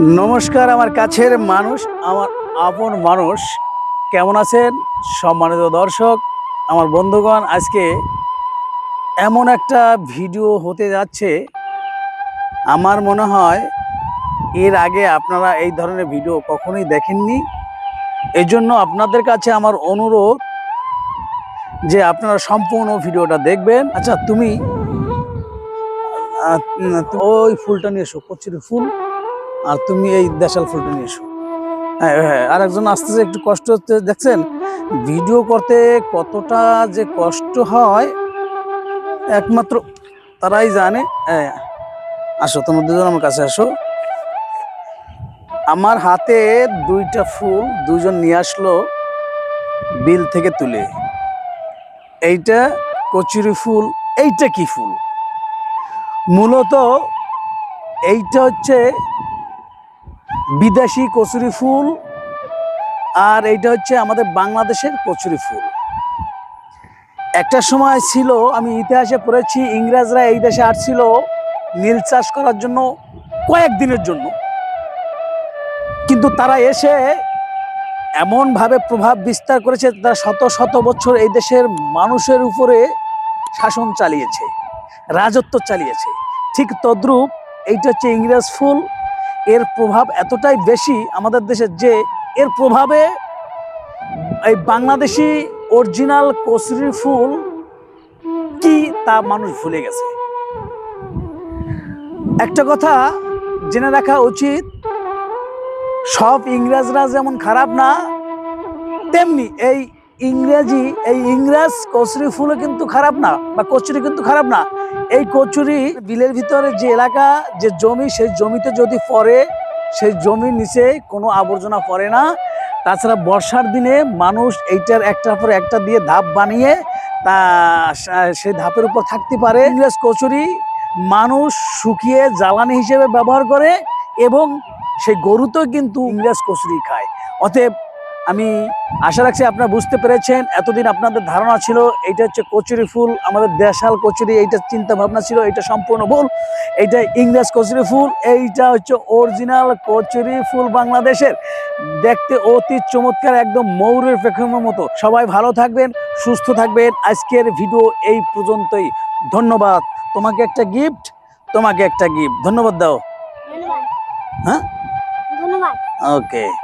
নমস্কার, আমার কাছের মানুষ, আমার আপন মানুষ। কেমন আছেন? সম্মানিত দর্শক, আমার বন্ধুগণ, আজকে এমন একটা ভিডিও হতে যাচ্ছে। আমার মনে হয় এর আগে আপনারা এই ধরনের ভিডিও কখনোই দেখেননি। এই জন্য আপনাদের কাছে আমার অনুরোধ যে আপনারা সম্পূর্ণ ভিডিওটা দেখবেন। আচ্ছা তুমি ওই ফুলটা নিয়ে এসো কচুরি ফুল। আর তুমি এই দেশাল ফুলটা নিয়ে এসো। হ্যাঁ হ্যাঁ আর একজন আসতেছে, একটু কষ্ট হচ্ছে, দেখছেন? ভিডিও করতে কতটা যে কষ্ট হয়, একমাত্র তারাই জানে। হ্যাঁ আসো, তোমার দুজন আমার কাছে আসো। আমার হাতে দুইটা ফুল দুজন নিয়ে আসলো বিল থেকে তুলে। এইটা কচুরি ফুল, এইটা কি ফুল? মূলত এইটা হচ্ছে বিদেশি কচুরি ফুল, আর এইটা হচ্ছে আমাদের বাংলাদেশের কচুরি ফুল। একটা সময় ছিল, আমি ইতিহাসে পড়েছি, ইংরেজরা এই দেশে আসছিল নীল চাষ করার জন্য কয়েকদিনের জন্য। কিন্তু তারা এসে এমনভাবে প্রভাব বিস্তার করেছে, তারা শত শত বছর এই দেশের মানুষের উপরে শাসন চালিয়েছে, রাজত্ব চালিয়েছে। ঠিক তদ্রূপ এইটা হচ্ছে ইংরেজ ফুল এর প্রভাব এতটাই বেশি আমাদের দেশে যে এর প্রভাবে এই বাংলাদেশি অরিজিনাল কচুরি ফুল কি তা মানুষ ভুলে গেছে। একটা কথা জেনে রাখা উচিত, সব ইংরেজরা যেমন খারাপ না, তেমনি এই ইংরেজি, এই ইংরেজ কচুরি ফুলও কিন্তু খারাপ না বা কচুরি কিন্তু খারাপ না। এই কচুরি বিলের ভিতরে যে এলাকা, যে জমি, সেই জমিতে যদি পড়ে, সেই জমির নিচে কোনো আবর্জনা পড়ে না। তাছাড়া বর্ষার দিনে মানুষ এইটার একটার পর একটা দিয়ে ধাপ বানিয়ে তা সেই ধাপের উপর থাকতে পারে। ইংরেজ কচুরি মানুষ শুকিয়ে জ্বালানি হিসেবে ব্যবহার করে এবং সেই গরুতেও কিন্তু ইংরেজ কচুরি খায়। অতএব আমি আশা রাখছি আপনারা বুঝতে পেরেছেন এতদিন আপনাদের ধারণা ছিল এইটা হচ্ছে কচুরি ফুল আমাদের দেশাল কচুরি এইটা চিন্তা ভাবনা ছিল এটা সম্পূর্ণ ভুল এইটা ইংরেজ কচুরি ফুল এইটা হচ্ছে অরিজিনাল কচুরি ফুল বাংলাদেশের। দেখতে অতি চমৎকার একদম ময়ূরের পেখমের মতো। সবাই ভালো থাকবেন সুস্থ থাকবেন। আজকের ভিডিও এই পর্যন্তই। ধন্যবাদ। তোমাকে একটা গিফট তোমাকে একটা গিফট ধন্যবাদ দাও। হ্যাঁ? ওকে